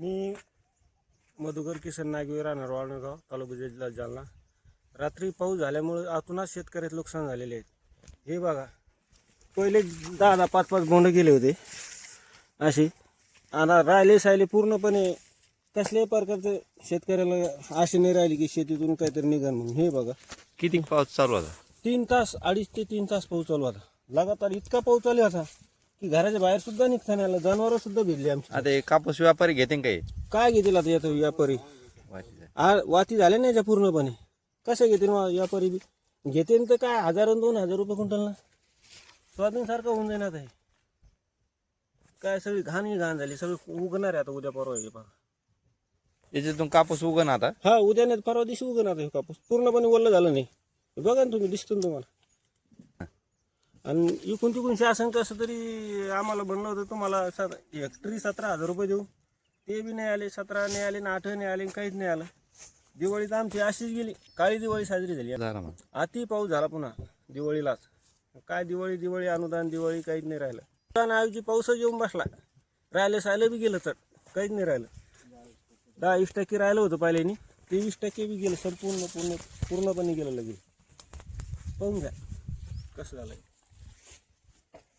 मी मधुकर किसन नागवे राहणार वाळणगाव तालुका जिल्हा जालना. रात्री पाऊस झाल्यामुळे आतूनच शेतकऱ्यात नुकसान झालेले आहेत हे बघा पहिले दहा दहा पाच पाच बोंड गेले होते. असे आणि राहिले सायले पूर्णपणे कसल्याही प्रकारचं शेतकऱ्याला आशे नाही राहिली की शेतीतून काहीतरी निघण म्हणून. हे बघा. किती पाऊस चालू होता? तीन तास अडीच ते तीन तास पाऊस चालू होता. लगातार इतका पाऊस चालू होता की घराच्या बाहेर सुद्धा निघता नाही आलं. जनावरं सुद्धा भिडली आमची. आता हे कापूस व्यापारी घेते काही? काय घेतील आता येतो व्यापारी? आ वाती झाले नाही याच्या पूर्णपणे. कसे घेतील व्यापारी बी? घेतील तर काय हजार दोन हजार रुपये क्विंटलला स्वाधीन सारखं होऊन जाईल आता हे. काय सगळी घाण ही घाण झाली. सगळं उगणार आहे आता उद्या परवा हे पहा. याच्यातून कापूस उगन आता? हा उद्या नाही तर परवा दिवशी उगणार आता हे कापूस. पूर्णपणे ओलं झालं नाही. बघा ना तुम्ही दिसतो ना तुम्हाला. आणि इकून तिकून शासन कसं तरी आम्हाला बनलं होतं तुम्हाला सत हेक्टरी सतरा हजार रुपये देऊ. ते बी नाही आले सतरा नाही आले ना आठ नाही आले काहीच नाही आलं. दिवाळी तर आमची अशीच गेली. काळी दिवाळी साजरी झाली. अति पाऊस झाला पुन्हा दिवाळीलाच. काय दिवाळी दिवाळी अनुदान दिवाळी काहीच नाही राहिलं. अनुदान ऐवजी पाऊसच येऊन बसला. राहिले सायलं बी गेलं तर काहीच नाही राहिलं. दहा वीस टक्के राहिलं होतं पहिल्यानी ते वीस टक्के बी गेलं संपूर्ण पूर्ण पूर्णपणे गेलं लगेच. पाहून घ्या कसं झालं